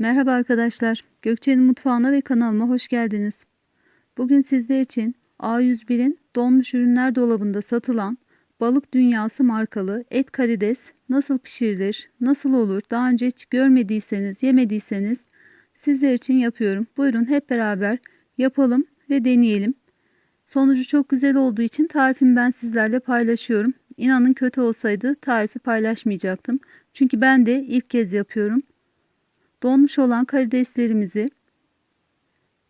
Merhaba arkadaşlar. Gökçe'nin mutfağına ve kanalıma hoş geldiniz. Bugün sizler için A101'in donmuş ürünler dolabında satılan Balık Dünyası markalı et karides nasıl pişirilir, nasıl olur daha önce hiç görmediyseniz, yemediyseniz sizler için yapıyorum. Buyurun hep beraber yapalım ve deneyelim. Sonucu çok güzel olduğu için tarifimi ben sizlerle paylaşıyorum. İnanın kötü olsaydı tarifi paylaşmayacaktım. Çünkü ben de ilk kez yapıyorum. Donmuş olan karideslerimizi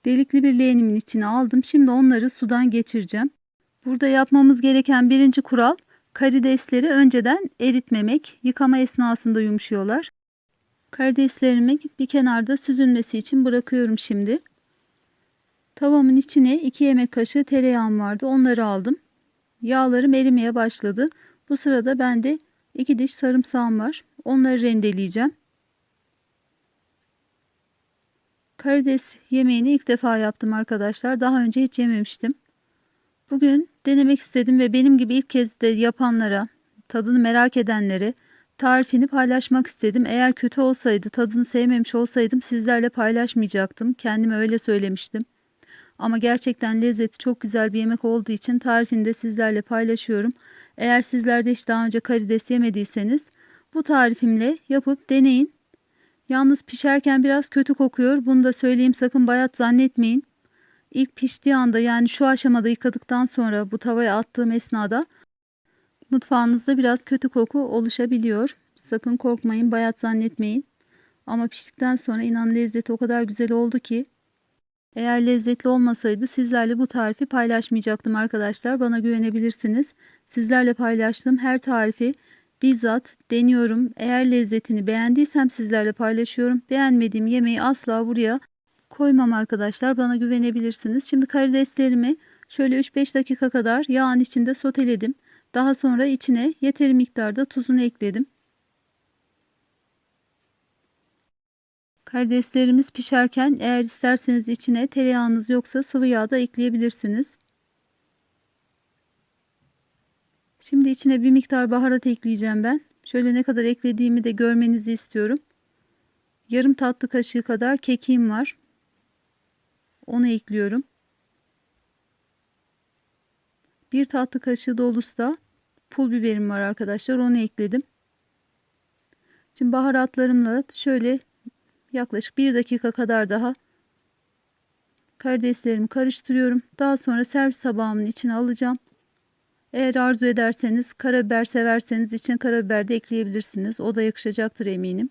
delikli bir leğenimin içine aldım. Şimdi onları sudan geçireceğim. Burada yapmamız gereken birinci kural karidesleri önceden eritmemek. Yıkama esnasında yumuşuyorlar. Karideslerimi bir kenarda süzülmesi için bırakıyorum şimdi. Tavamın içine 2 yemek kaşığı tereyağım vardı. Onları aldım. Yağlarım erimeye başladı. Bu sırada bende 2 diş sarımsağım var. Onları rendeleyeceğim. Karides yemeğini ilk defa yaptım arkadaşlar. Daha önce hiç yememiştim. Bugün denemek istedim ve benim gibi ilk kez de yapanlara, tadını merak edenlere tarifini paylaşmak istedim. Eğer kötü olsaydı, tadını sevmemiş olsaydım sizlerle paylaşmayacaktım. Kendime öyle söylemiştim. Ama gerçekten lezzeti çok güzel bir yemek olduğu için tarifini de sizlerle paylaşıyorum. Eğer sizler de hiç daha önce karides yemediyseniz bu tarifimle yapıp deneyin. Yalnız pişerken biraz kötü kokuyor. Bunu da söyleyeyim sakın bayat zannetmeyin. İlk piştiği anda yani şu aşamada yıkadıktan sonra bu tavaya attığım esnada mutfağınızda biraz kötü koku oluşabiliyor. Sakın korkmayın bayat zannetmeyin. Ama piştikten sonra inan lezzeti o kadar güzel oldu ki eğer lezzetli olmasaydı sizlerle bu tarifi paylaşmayacaktım arkadaşlar. Bana güvenebilirsiniz. Sizlerle paylaştığım her tarifi bizzat deniyorum. Eğer lezzetini beğendiysem sizlerle paylaşıyorum. Beğenmediğim yemeği asla buraya koymam arkadaşlar. Bana güvenebilirsiniz. Şimdi karideslerimi şöyle 3-5 dakika kadar yağın içinde soteledim. Daha sonra içine yeteri miktarda tuzunu ekledim. Karideslerimiz pişerken eğer isterseniz içine tereyağınız yoksa sıvı yağ da ekleyebilirsiniz. Şimdi içine bir miktar baharat ekleyeceğim ben. Şöyle ne kadar eklediğimi de görmenizi istiyorum. Yarım tatlı kaşığı kadar kekiğim var. Onu ekliyorum. Bir tatlı kaşığı dolusu da pul biberim var arkadaşlar. Onu ekledim. Şimdi baharatlarımla şöyle yaklaşık bir dakika kadar daha karideslerimi karıştırıyorum. Daha sonra servis tabağımın içine alacağım. Eğer arzu ederseniz karabiber severseniz için karabiber de ekleyebilirsiniz. O da yakışacaktır eminim.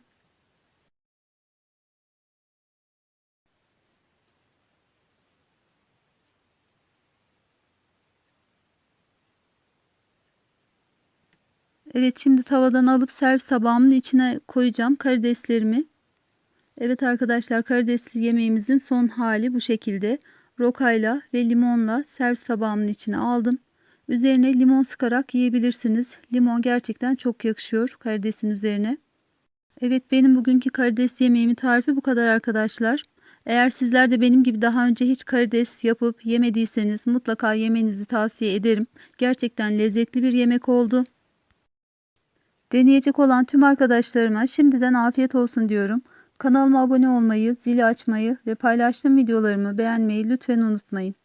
Evet şimdi tavadan alıp servis tabağımın içine koyacağım karideslerimi. Evet arkadaşlar karidesli yemeğimizin son hali bu şekilde. Rokayla ve limonla servis tabağımın içine aldım. Üzerine limon sıkarak yiyebilirsiniz. Limon gerçekten çok yakışıyor karidesin üzerine. Evet benim bugünkü karides yemeğimin tarifi bu kadar arkadaşlar. Eğer sizler de benim gibi daha önce hiç karides yapıp yemediyseniz mutlaka yemenizi tavsiye ederim. Gerçekten lezzetli bir yemek oldu. Deneyecek olan tüm arkadaşlarıma şimdiden afiyet olsun diyorum. Kanalıma abone olmayı, zili açmayı ve paylaştığım videolarımı beğenmeyi lütfen unutmayın.